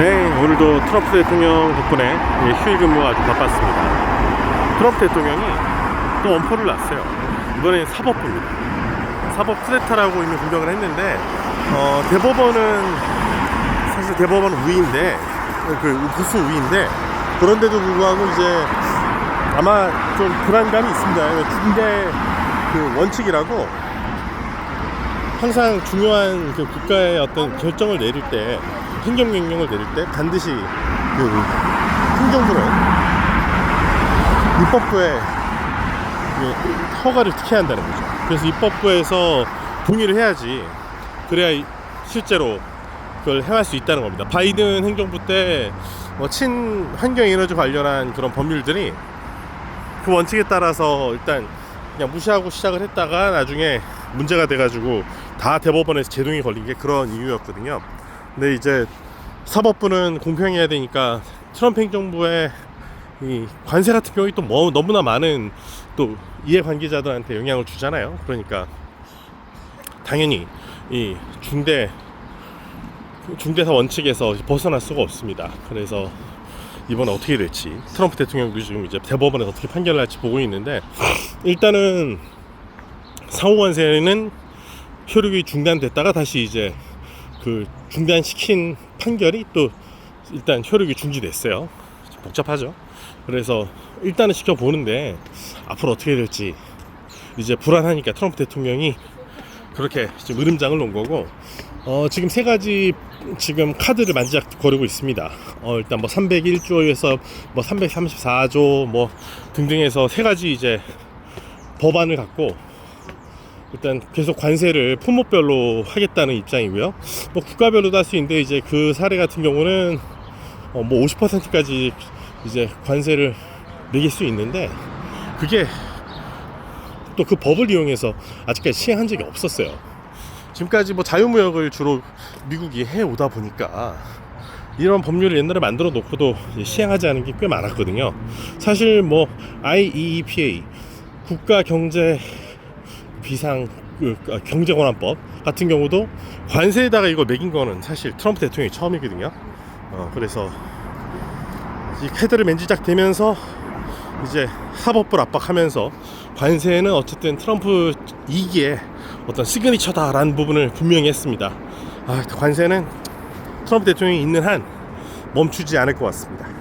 네, 오늘도 트럼프 대통령 덕분에 예, 휴일 근무가 아주 바빴습니다. 트럼프 대통령이 또 엄포를 놨어요. 이번엔 사법부입니다. 사법 쿠데타라고 이미 분명을 했는데 어, 대법원은 사실 대법원 우위인데 어, 그 부수 우위인데 그런데도 불구하고 이제 아마 좀 불안감이 있습니다. 중대 그 원칙이라고 항상 중요한 그 국가의 어떤 결정을 내릴 때 행정명령을 내릴 때 반드시 그 행정부는 입법부에 그 허가를 특해야 한다는 거죠. 그래서 입법부에서 동의를 해야지 그래야 이- 실제로 그걸 행할 수 있다는 겁니다. 바이든 행정부 때 뭐 친 환경 에너지 관련한 그런 법률들이 그 원칙에 따라서 일단 그냥 무시하고 시작을 했다가 나중에 문제가 돼가지고 다 대법원에서 제동이 걸린 게 그런 이유였거든요. 근데 이제 사법부는 공평해야 되니까 트럼프 행정부의 이 관세 같은 경우에 또 뭐, 너무나 많은 또 이해 관계자들한테 영향을 주잖아요. 그러니까 당연히 이 중대 중대사 원칙에서 벗어날 수가 없습니다. 그래서 이번에 어떻게 될지 트럼프 대통령도 지금 이제 대법원에서 어떻게 판결을 할지 보고 있는데 일단은 상호관세는 효력이 중단됐다가 다시 이제 그 중단시킨 판결이 또 일단 효력이 중지됐어요. 좀 복잡하죠. 그래서 일단은 지켜보는데 앞으로 어떻게 될지 이제 불안하니까 트럼프 대통령이 그렇게 지금 으름장을 놓은 거고 어, 지금 세 가지 지금 카드를 만지작거리고 있습니다. 어, 일단 뭐 301조에서 뭐 334조 뭐 등등해서 세 가지 이제 법안을 갖고 일단 계속 관세를 품목별로 하겠다는 입장이고요. 뭐 국가별로도 할 수 있는데 이제 그 사례 같은 경우는 어, 뭐 50%까지 이제 관세를 매길 수 있는데 그게 또 그 법을 이용해서 아직까지 시행한 적이 없었어요. 지금까지 뭐 자유무역을 주로 미국이 해 오다 보니까 이런 법률을 옛날에 만들어 놓고도 시행하지 않은 게 꽤 많았거든요. 사실 뭐 IEEPA 국가 경제 비상 그, 아, 경제 권한법 같은 경우도 관세에다가 이거 매긴 거는 사실 트럼프 대통령이 처음이거든요. 어, 그래서 이 카드를 맨지작 되면서 이제 사법부를 압박하면서 관세는 어쨌든 트럼프 2기의 어떤 시그니처다라는 부분을 분명히 했습니다. 아, 관세는 트럼프 대통령이 있는 한 멈추지 않을 것 같습니다.